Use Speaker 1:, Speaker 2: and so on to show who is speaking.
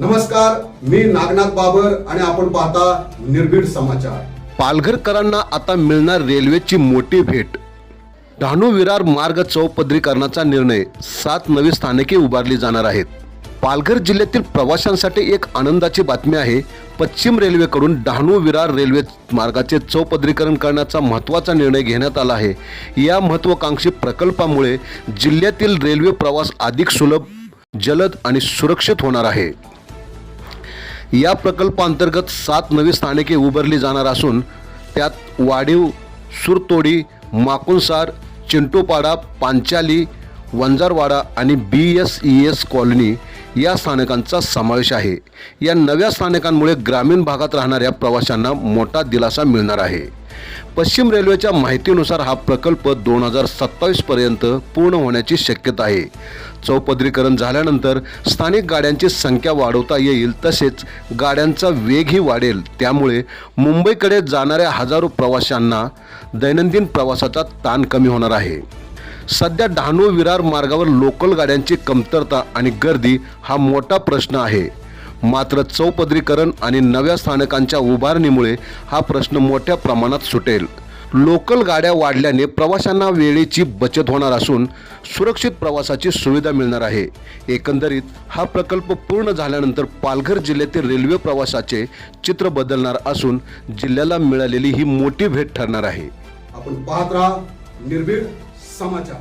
Speaker 1: नमस्कार मी नागनाथ बाबर आणि आपण पाहता निर्भीड समाचार.
Speaker 2: पालघरकरांना आता मिळणार रेल्वेची मोठी भेट. डहाणू विरार मार्ग चौपदरीकरणाचा निर्णय. सात नवी स्थानके उभारली जाणार आहेत. पालघर जिल्ह्यातील प्रवाशांसाठी एक आनंदाची बातमी आहे. पश्चिम रेल्वेकडून डहाणू विरार रेल्वे मार्गाचे चौपदरीकरण करण्याचा महत्त्वाचा निर्णय घेण्यात आला आहे. या महत्त्वाकांक्षी प्रकल्पामुळे जिल्ह्यातील रेल्वे प्रवास अधिक सुलभ जलद आणि सुरक्षित होणार आहे. या प्रकल्पांतर्गत सात नवी स्थानके उभारली जाणार असून त्यात वाढीव सुरतोडी माकुणसार चिंटोपाडा पांचाली वंजारवाडा आणि B S E S colony या स्थानकांचा समावेश आहे. या नव्या स्थानकांमुळे ग्रामीण भागात राहणाऱ्या प्रवाशांना मोठा दिलासा मिळणार आहे. पश्चिम रेल्वेच्या माहितीनुसार हा प्रकल्प दोन हजार सत्तावीसपर्यंत पूर्ण होण्याची शक्यता आहे. चौपदरीकरण झाल्यानंतर स्थानिक गाड्यांची संख्या वाढवता येईल तसेच गाड्यांचा वेगही वाढेल. त्यामुळे मुंबईकडे जाणाऱ्या हजारो प्रवाशांना दैनंदिन प्रवासाचा ताण कमी होणार आहे. सध्या डहाणू विरार मार्गावर लोकल गाड्यांची कमतरता आणि गर्दी हा मोठा प्रश्न आहे. मात्र चौपदरीकरण आणि नव्या स्थानकांच्या उभारणीमुळे हा प्रश्न मोठ्या प्रमाणात सुटेल. लोकल गाड्या वाढल्याने प्रवाशांना वेळेची बचत होणार असून सुरक्षित प्रवासाची सुविधा मिळणार आहे. एकंदरीत हा प्रकल्प पूर्ण झाल्यानंतर पालघर जिल्ह्यातील रेल्वे प्रवासाचे चित्र बदलणार असून जिल्ह्याला मिळालेली ही मोठी भेट ठरणार आहे.
Speaker 1: आपण पाहत राहा निर्भीड समाचार.